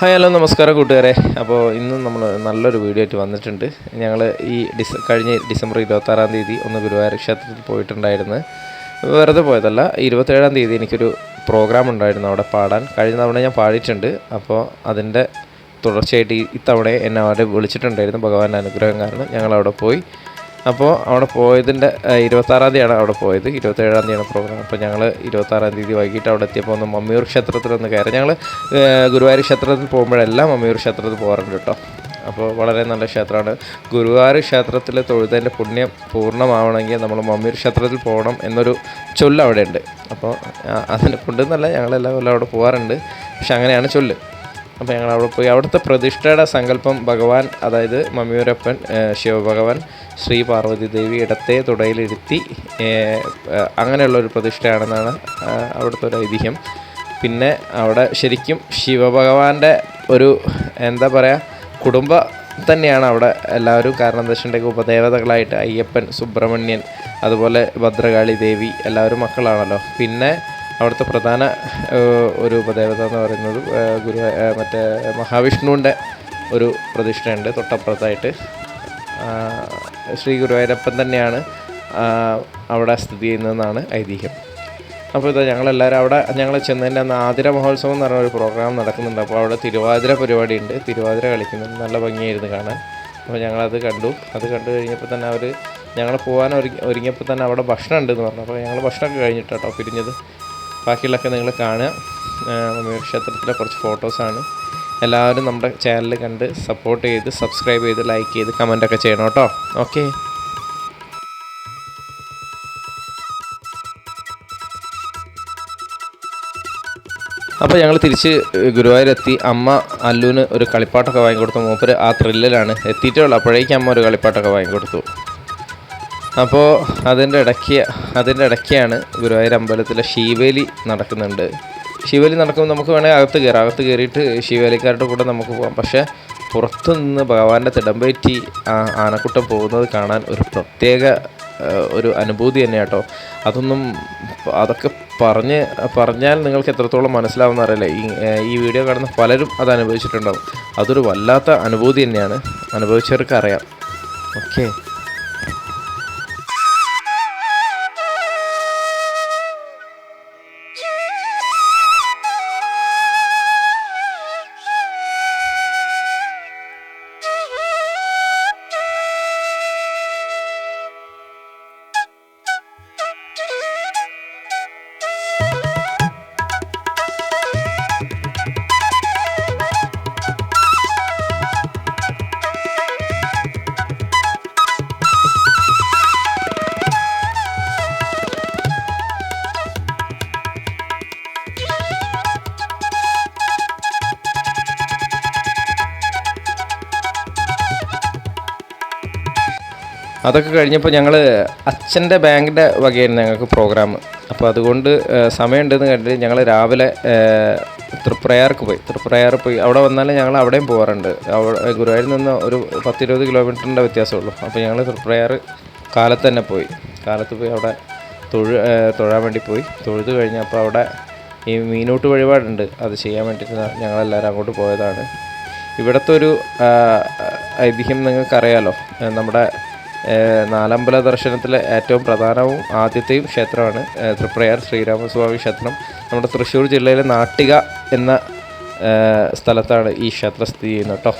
Hi hello നമസ്കാരം കൂട്ടുകാരെ. അപ്പോൾ ഇന്ന് നമ്മൾ നല്ലൊരു വീഡിയോ ആയിട്ട് വന്നിട്ടുണ്ട്. ഞങ്ങൾ ഈ ഡിസ കഴിഞ്ഞ ഡിസംബർ ഇരുപത്താറാം തീയതി ഒന്ന് ഗുരുവായൂർ ക്ഷേത്രത്തിൽ പോയിട്ടുണ്ടായിരുന്നു. വെറുതെ പോയതല്ല ഇരുപത്തേഴാം തീയതി എനിക്കൊരു പ്രോഗ്രാം ഉണ്ടായിരുന്നു അവിടെ പാടാൻ. കഴിഞ്ഞ തവണ ഞാൻ പാടിയിട്ടുണ്ട്. അപ്പോൾ അതിന്റെ തുടർച്ചയായിട്ട് ഇത്തവണ എന്നെ അവിടെ വിളിച്ചിട്ടുണ്ടായിരുന്നു ഭഗവാന്റെ അനുഗ്രഹം കാരണം ഞങ്ങൾ അവിടെ പോയി. അപ്പോൾ അവിടെ പോയതിന്റെ ഇരുപത്താറാം തീയതിയാണ് അവിടെ പോയത്. ഇരുപത്തേഴാം തീയതിയാണ് പ്രോഗ്രാം അപ്പോൾ ഞങ്ങൾ ഇരുപത്താറാം തീയതി വൈകിട്ട് അവിടെ എത്തിയപ്പോൾ ഒന്ന് മമ്മിയൂർ ക്ഷേത്രത്തിൽ ഒന്ന് കയറി. ഞങ്ങൾ ഗുരുവായൂർ ക്ഷേത്രത്തിൽ പോകുമ്പോഴെല്ലാം മമ്മിയൂർ ക്ഷേത്രത്തിൽ പോകാറുണ്ട് കേട്ടോ. അപ്പോൾ വളരെ നല്ല ക്ഷേത്രമാണ്. ഗുരുവായൂർ ക്ഷേത്രത്തിൽ തൊഴുതതിന്റെ പുണ്യം പൂർണമാവണമെങ്കിൽ നമ്മൾ മമ്മിയൂർ ക്ഷേത്രത്തിൽ പോകണം എന്നൊരു ചൊല്ല് അവിടെ ഉണ്ട് അപ്പോൾ അതിനെ കൊണ്ടെന്നല്ല ഞങ്ങളെല്ലാം കൊല്ലം അവിടെ പോകാറുണ്ട്. പക്ഷെ അങ്ങനെയാണ് ചൊല്ല്. അപ്പോൾ ഞങ്ങൾ അവിടെ പോയി. അവിടുത്തെ പ്രതിഷ്ഠയുടെ സങ്കല്പം ഭഗവാൻ അതായത് മമ്മിയൂരപ്പൻ ശിവഭഗവാൻ ശ്രീ പാർവതി ദേവി ഇടത്തെ തുടയിലിരുത്തി അങ്ങനെയുള്ള ഒരു പ്രതിഷ്ഠയാണെന്നാണ് അവിടുത്തെ ഒരു ഐതിഹ്യം. പിന്നെ അവിടെ ശരിക്കും ശിവഭഗവാന്റെ ഒരു എന്താ പറയുക കുടുംബ തന്നെയാണ് അവിടെ എല്ലാവരും. കാരണം എന്താ വെച്ചിട്ടുണ്ടെങ്കിൽ ഉപദേവതകളായിട്ട് അയ്യപ്പൻ സുബ്രഹ്മണ്യൻ അതുപോലെ ഭദ്രകാളി ദേവി എല്ലാവരും മക്കളാണല്ലോ. പിന്നെ അവിടുത്തെ പ്രധാന ഒരു ഉപദേവത എന്ന് പറയുന്നത് ഗുരു മറ്റേ മഹാവിഷ്ണുവിന്റെ ഒരു പ്രതിഷ്ഠയുണ്ട് തൊട്ടപ്പുറത്തായിട്ട്. ശ്രീ ഗുരുവായൂരപ്പൻ തന്നെയാണ് അവിടെ സ്ഥിതി ചെയ്യുന്നതെന്നാണ് ഐതിഹ്യം. അപ്പോൾ ഇതാ ഞങ്ങളെല്ലാവരും അവിടെ ഞങ്ങൾ ചെന്നതിന്റെ അന്ന് ആതിര മഹോത്സവം എന്ന് പറഞ്ഞ ഒരു പ്രോഗ്രാം നടക്കുന്നുണ്ട്. അപ്പോൾ അവിടെ തിരുവാതിര പരിപാടിയുണ്ട്. തിരുവാതിര കളിക്കുന്നുണ്ട് നല്ല ഭംഗിയായിരുന്നു കാണാൻ. അപ്പോൾ ഞങ്ങളത് കണ്ടു. അത് കണ്ടു കഴിഞ്ഞപ്പോൾ തന്നെ അവർ ഞങ്ങൾ പോകാൻ ഒരുങ്ങി ഒരുങ്ങിയപ്പോൾ തന്നെ അവിടെ ഭക്ഷണം ഉണ്ടെന്ന് പറഞ്ഞു. അപ്പോൾ ഞങ്ങൾ ഭക്ഷണമൊക്കെ കഴിഞ്ഞിട്ടാട്ടോ പിരിഞ്ഞത്. ബാക്കിയുള്ളതൊക്കെ നിങ്ങൾ കാണുക. ക്ഷേത്രത്തിലെ കുറച്ച് ഫോട്ടോസാണ് എല്ലാവരും നമ്മുടെ ചാനൽ കണ്ട് സപ്പോർട്ട് ചെയ്ത് സബ്സ്ക്രൈബ് ചെയ്ത് ലൈക്ക് ചെയ്ത് കമന്റൊക്കെ ചെയ്യണം കേട്ടോ. ഓക്കെ അപ്പോൾ ഞങ്ങൾ തിരിച്ച് ഗുരുവായൂരെത്തി. അമ്മ അല്ലുവിന് ഒരു കളിപ്പാട്ടൊക്കെ വാങ്ങിക്കൊടുത്തു. മൂപ്പര് ആ ത്രില്ലിലാണ് എത്തിയിട്ടേ ഉള്ളൂ. അപ്പോഴേക്കും അമ്മ ഒരു കളിപ്പാട്ടൊക്കെ വാങ്ങിക്കൊടുത്തു. അപ്പോൾ അതിന്റെ ഇടയ്ക്ക് അതിന്റെ ഇടയ്ക്കാണ് ഗുരുവായൂർ അമ്പലത്തിലെ ശിവേലി നടക്കുന്നുണ്ട്. ശിവേലി നടക്കുമ്പോൾ നമുക്ക് വേണമെങ്കിൽ അകത്ത് കയറാം അകത്ത് കയറിയിട്ട് ശിവേലിക്കാരുടെ കൂടെ നമുക്ക് പോകാം പക്ഷേ പുറത്തു നിന്ന് ഭഗവാന്റെ തിടമ്പേറ്റി ആ ആനക്കുട്ടം പോകുന്നത് കാണാൻ ഒരു പ്രത്യേക ഒരു അനുഭൂതി തന്നെ കേട്ടോ അതൊന്നും അതൊക്കെ പറഞ്ഞ് പറഞ്ഞാൽ നിങ്ങൾക്ക് എത്രത്തോളം മനസ്സിലാവുന്ന അറിയില്ല. ഈ ഈ വീഡിയോ കാണുന്ന പലരും അത് അനുഭവിച്ചിട്ടുണ്ടാവും. അതൊരു വല്ലാത്ത അനുഭൂതി തന്നെയാണ്. അനുഭവിച്ചവർക്ക് അറിയാം ഓക്കെ. അതൊക്കെ കഴിഞ്ഞപ്പോൾ ഞങ്ങൾ അച്ഛന്റെ ബാങ്കിന്റെ വകയായിരുന്നു ഞങ്ങൾക്ക് പ്രോഗ്രാം. അപ്പോൾ അതുകൊണ്ട് സമയമുണ്ടെന്ന് കണ്ടിട്ട് ഞങ്ങൾ രാവിലെ തൃപ്രയാർക്ക് പോയി. തൃപ്രയാർ പോയി. അവിടെ വന്നാലും ഞങ്ങൾ അവിടെയും പോകാറുണ്ട് അവിടെ ഗുരുവായൂരിൽ നിന്ന് ഒരു പത്തിരുപത് കിലോമീറ്ററിന്റെ വ്യത്യാസമുള്ളൂ. അപ്പോൾ ഞങ്ങൾ തൃപ്രയാർ കാലത്ത് തന്നെ പോയി. കാലത്ത് പോയി അവിടെ തൊഴു തൊഴാൻ വേണ്ടി പോയി. തൊഴുത് കഴിഞ്ഞപ്പോൾ അവിടെ ഈ മീനൂട്ട് വഴിപാടുണ്ട്. അത് ചെയ്യാൻ വേണ്ടിയിട്ട് ഞങ്ങളെല്ലാവരും അങ്ങോട്ട് പോയതാണ്. ഇവിടുത്തെ ഒരു ഐതിഹ്യം നിങ്ങൾക്കറിയാലോ. നമ്മുടെ നാലമ്പല ദർശനത്തിലെ ഏറ്റവും പ്രധാനവും ആദ്യത്തെയും ക്ഷേത്രമാണ്. തൃപ്രയാർ ശ്രീരാമസ്വാമി ക്ഷേത്രം. നമ്മുടെ തൃശ്ശൂർ ജില്ലയിലെ നാട്ടിക എന്ന സ്ഥലത്താണ് ഈ ക്ഷേത്രം സ്ഥിതി ചെയ്യുന്നത് കേട്ടോ.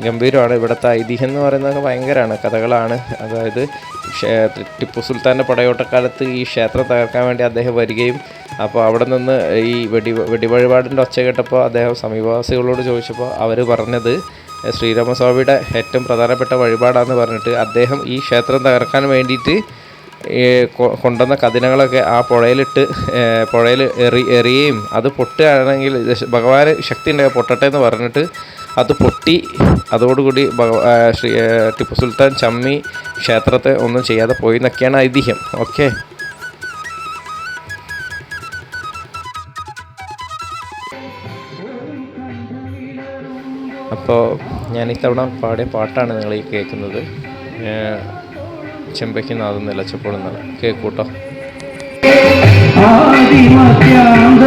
ഗംഭീരമാണ്. ഇവിടുത്തെ ഐതിഹ്യം എന്ന് പറയുന്നത് ഭയങ്കരമാണ്. കഥകളാണ്. അതായത് ടിപ്പു സുൽത്താന്റെ പടയോട്ടക്കാലത്ത് ഈ ക്ഷേത്രം തകർക്കാൻ വേണ്ടി അദ്ദേഹം വരികയും അപ്പോൾ അവിടെ നിന്ന് ഈ വെടി വെടിവഴിപാടിന്റെ ഒച്ച കേട്ടപ്പോൾ അദ്ദേഹം സമീപവാസികളോട് ചോദിച്ചപ്പോൾ അവർ പറഞ്ഞത് ശ്രീരാമസ്വാമിയുടെ ഏറ്റവും പ്രധാനപ്പെട്ട വഴിപാടാന്ന് പറഞ്ഞിട്ട് അദ്ദേഹം ഈ ക്ഷേത്രം തകർക്കാൻ വേണ്ടിയിട്ട് കൊണ്ടുവന്ന കതിനകളൊക്കെ ആ പുഴയിലിട്ട് പുഴയിൽ എറി എറിയുകയും അത് പൊട്ടുകയാണെങ്കിൽ ഭഗവാൻ ശക്തി ഉണ്ടെങ്കിൽ പൊട്ടട്ടെ എന്ന് പറഞ്ഞിട്ട് അത് പൊട്ടി അതോടുകൂടി ശ്രീ ടിപ്പു സുൽത്താൻ ചമ്മി ക്ഷേത്രത്തെ ഒന്നും ചെയ്യാതെ പോയി എന്നൊക്കെയാണ് ഐതിഹ്യം. ഓക്കെ? അപ്പോൾ ഞാൻ ഇത്തവണ പാടിയ പാട്ടാണ് നിങ്ങൾ ഈ കേൾക്കുന്നത്. ചെമ്പയ്ക്ക് നാദം നിലച്ചപ്പോഴുന്നത് കേൾക്കൂട്ടോ ആദിമത്യാന്തങ്ങൾ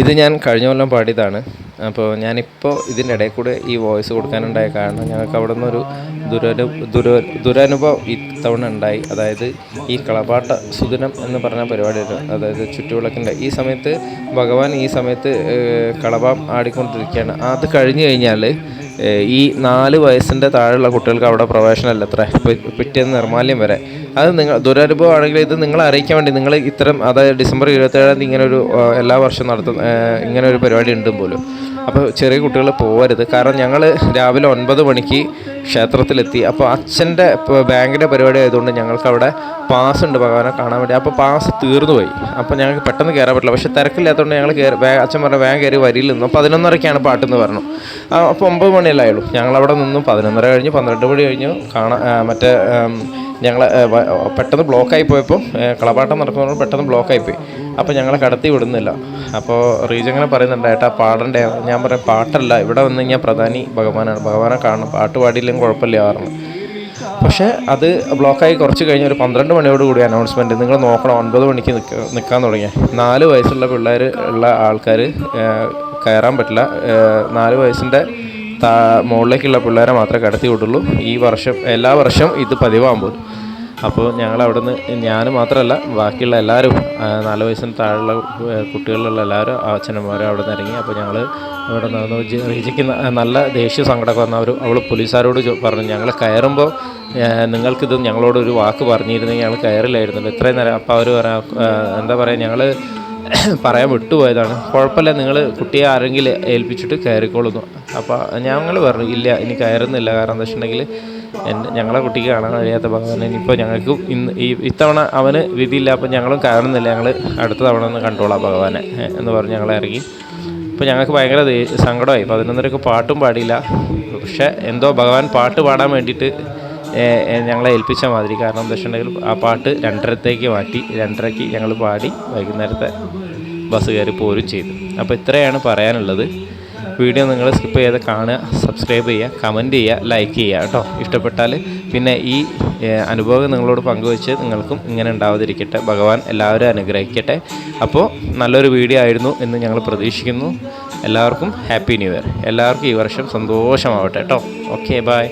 ഇത് ഞാൻ കഴിഞ്ഞ കൊല്ലം പാടിയതാണ്. അപ്പോൾ ഞാനിപ്പോൾ ഇതിന്റെ ഇടയിൽ കൂടെ ഈ വോയിസ് കൊടുക്കാനുണ്ടായ കാരണം ഞങ്ങൾക്ക് അവിടെ നിന്നൊരു ദുരനു ദുര ദുരനുഭവം ഇത്തവണ ഉണ്ടായി. അതായത് ഈ കളപാട്ട സുദിനം എന്ന് പറഞ്ഞ പരിപാടിയുണ്ട് അതായത് ചുറ്റുവിളക്കിന്റെ ഈ സമയത്ത് ഭഗവാൻ ഈ സമയത്ത് കളപാം ആടിക്കൊണ്ടിരിക്കുകയാണ്. അത് കഴിഞ്ഞു കഴിഞ്ഞാൽ ഈ നാല് വയസ്സിന്റെ താഴെയുള്ള കുട്ടികൾക്ക് അവിടെ പ്രവേശനമല്ല അത്ര. പിറ്റേന്ന് നിർമാല്യം വരെ. അത് നിങ്ങൾ ദുരനുഭവം ആണെങ്കിൽ ഇത് നിങ്ങളെ അറിയിക്കാൻ വേണ്ടി നിങ്ങൾ ഇത്തരം അതായത് ഡിസംബർ ഇരുപത്തേഴാം തീയതി ഇങ്ങനെ ഒരു എല്ലാ വർഷവും നടത്തുന്ന ഇങ്ങനെ ഒരു പരിപാടി ഉണ്ടും പോലും. അപ്പോൾ ചെറിയ കുട്ടികൾ പോകരുത് കാരണം ഞങ്ങൾ രാവിലെ ഒൻപത് മണിക്ക് ക്ഷേത്രത്തിലെത്തി. അപ്പോൾ അച്ഛന്റെ ബാങ്കിന്റെ പരിപാടി ആയതുകൊണ്ട് ഞങ്ങൾക്ക് അവിടെ പാസ് ഉണ്ട് ഭഗവാനെ കാണാൻ വേണ്ടി. അപ്പോൾ പാസ് തീർന്നു പോയി. അപ്പോൾ ഞങ്ങൾക്ക് പെട്ടെന്ന് കയറാൻ പറ്റില്ല. പക്ഷേ തിരക്കില്ലാത്തതുകൊണ്ട് ഞങ്ങൾ കയറി അച്ഛൻ പറഞ്ഞ വേഗം കയറി വരിയിൽ നിന്നു. പതിനൊന്നരയ്ക്കാണ് പാട്ടെന്ന് പറഞ്ഞു. അപ്പോൾ ഒമ്പത് മണിയല്ലേ ഞങ്ങൾ ഞങ്ങളവിടെ നിന്നു പതിനൊന്നര കഴിഞ്ഞു പന്ത്രണ്ട് മണി കഴിഞ്ഞു. കാണാൻ മറ്റേ ഞങ്ങൾ പെട്ടെന്ന് ബ്ലോക്കായി പോയപ്പോൾ കളപാട്ടം നടക്കുന്നതുകൊണ്ട് പെട്ടെന്ന് ബ്ലോക്കായി പോയി. അപ്പോൾ ഞങ്ങളെ കടത്തി വിടുന്നില്ല. അപ്പോൾ റീജ് അങ്ങനെ പറയുന്നുണ്ട് ഏട്ടാ പാടണ്ടേ? ഞാൻ പറയാം പാട്ടല്ല. ഇവിടെ വന്ന് കഴിഞ്ഞാൽ പ്രധാനി ഭഗവാനാണ്. ഭഗവാനെ കാണണം. പാട്ട് പാടിയില്ലെങ്കിൽ കുഴപ്പമില്ല കാരണം പക്ഷേ അത് ബ്ലോക്കായി കുറച്ച് കഴിഞ്ഞ് ഒരു പന്ത്രണ്ട് മണിയോട് കൂടി അനൗൺസ്മെന്റ് നിങ്ങൾ നോക്കണം ഒൻപത് മണിക്ക് നിൽക്ക നിൽക്കാൻ തുടങ്ങിയ. നാല് വയസ്സുള്ള പിള്ളേർ ഉള്ള ആൾക്കാർ കയറാൻ പറ്റില്ല. നാല് വയസ്സിന്റെ താ മുകളിലേക്കുള്ള പിള്ളേരെ മാത്രമേ കടത്തി വിടുള്ളൂ. ഈ വർഷം എല്ലാ വർഷവും ഇത് പതിവാകുമ്പോൾ. അപ്പോൾ ഞങ്ങൾ അവിടെ ഞാൻ മാത്രമല്ല ബാക്കിയുള്ള എല്ലാവരും നാല് വയസ്സിന് താഴെയുള്ള കുട്ടികളിലുള്ള എല്ലാവരും അച്ഛനന്മാരും അവിടെ നിന്ന് ഇറങ്ങി. അപ്പോൾ ഞങ്ങൾ ഇവിടെ നിന്ന് റീജിക്കുന്ന നല്ല ദേഷ്യ സങ്കടമൊക്കെ വന്ന അവൾ പോലീസുകാരോട് പറഞ്ഞു ഞങ്ങൾ കയറുമ്പോൾ നിങ്ങൾക്കിത് ഞങ്ങളോടൊരു വാക്ക് പറഞ്ഞിരുന്നെങ്കിൽ ഞങ്ങൾ കയറില്ലായിരുന്നല്ലോ. ഇത്രയും നേരം അപ്പോൾ അവർ പറയാം എന്താ പറയുക ഞങ്ങൾ പറയാൻ വിട്ടുപോയതാണ്. കുഴപ്പമില്ല നിങ്ങൾ കുട്ടിയെ ആരെങ്കിലും ഏൽപ്പിച്ചിട്ട് കയറിക്കോളുന്നു. അപ്പോൾ ഞങ്ങൾ പറഞ്ഞു ഇല്ല ഇനി കയറുന്നില്ല. കാരണം എന്താ വെച്ചിട്ടുണ്ടെങ്കിൽ എന്റെ ഞങ്ങളെ കുട്ടിക്ക് കാണാൻ കഴിയാത്ത ഭഗവാൻ ഇനിയിപ്പോൾ ഞങ്ങൾക്കും ഇന്ന് ഈ ഇത്തവണ അവന് വിധിയില്ല അപ്പം ഞങ്ങളും കാണുന്നില്ല. ഞങ്ങൾ അടുത്ത തവണ ഒന്ന് കണ്ടോളാം ഭഗവാനെ എന്ന് പറഞ്ഞ് ഞങ്ങളെ ഇറങ്ങി. ഇപ്പോൾ ഞങ്ങൾക്ക് ഭയങ്കര സങ്കടമായി. പതിനൊന്നരക്ക് പാട്ടും പാടിയില്ല. പക്ഷേ എന്തോ ഭഗവാൻ പാട്ട് പാടാൻ വേണ്ടിയിട്ട് ഞങ്ങളെ ഏൽപ്പിച്ച മാതിരി. കാരണം എന്താ വെച്ചിട്ടുണ്ടെങ്കിൽ ആ പാട്ട് രണ്ടരത്തേക്ക് മാറ്റി രണ്ടരയ്ക്ക് ഞങ്ങൾ പാടി വൈകുന്നേരത്തെ ബസ് കയറി പോരും ചെയ്തു. അപ്പോൾ ഇത്രയാണ് പറയാനുള്ളത്. വീഡിയോ നിങ്ങൾ സ്കിപ്പ് ചെയ്ത് കാണുക സബ്സ്ക്രൈബ് ചെയ്യുക കമന്റ് ചെയ്യുക ലൈക്ക് ചെയ്യുക കേട്ടോ. ഇഷ്ടപ്പെട്ടാൽ പിന്നെ ഈ അനുഭവം നിങ്ങളോട് പങ്കുവെച്ച് നിങ്ങൾക്കും ഇങ്ങനെ ഉണ്ടാവാതിരിക്കട്ടെ. ഭഗവാൻ എല്ലാവരും അനുഗ്രഹിക്കട്ടെ. അപ്പോൾ നല്ലൊരു വീഡിയോ ആയിരുന്നു എന്ന് ഞങ്ങൾ പ്രതീക്ഷിക്കുന്നു. എല്ലാവർക്കും ഹാപ്പി ന്യൂ ഇയർ എല്ലാവർക്കും ഈ വർഷം സന്തോഷമാവട്ടെ കേട്ടോ. Okay bye